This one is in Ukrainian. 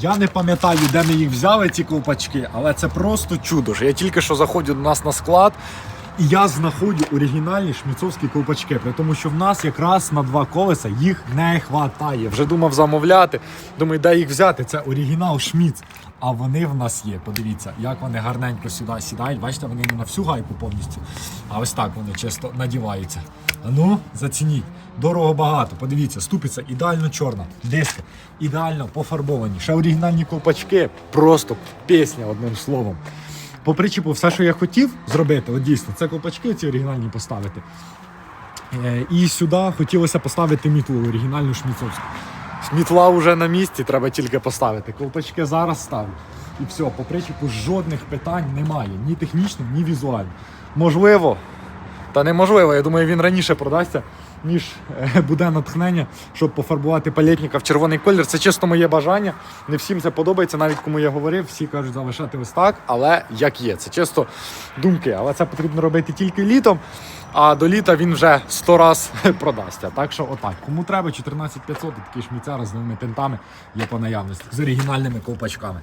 Я не пам'ятаю, де ми їх взяли, ці ковпачки, але це просто чудо. Я тільки що заходжу до нас на склад. І я знаходжу оригінальні шміцовські ковпачки, при тому, що в нас якраз на два колеса їх не вистачає. Вже думав замовляти. Думаю, де їх взяти? Це оригінал Шміц. А вони в нас є. Подивіться, як вони гарненько сюди сідають. Бачите, вони не на всю гайку повністю. А ось так вони чисто надіваються. Ну, зацініть. Дорого багато. Подивіться, ступиця ідеально чорна, диски ідеально пофарбовані. Ще оригінальні ковпачки. Просто пісня, одним словом. По причіпу, все, що я хотів зробити, от дійсно, це ковпачки ці оригінальні поставити. Е, І сюди хотілося поставити мітлу оригінальну шміцовську. Мітла вже на місці, треба тільки поставити. Ковпачки зараз ставлю. І все, по причіпу жодних питань немає. Ні технічно, ні візуально. Можливо, та неможливо. Я думаю, він раніше продасться, ніж е, буде натхнення, щоб пофарбувати палетника в червоний колір. Це чисто моє бажання. Не всім це подобається, навіть кому я говорив, всі кажуть залишати ось так, але як є. Це чисто думки. Але це потрібно робити тільки літом. А до літа він вже 100 раз продасться. Так що отак. Кому треба 14500 і такі шміцяри з новими тентами є по наявності з оригінальними ковпачками.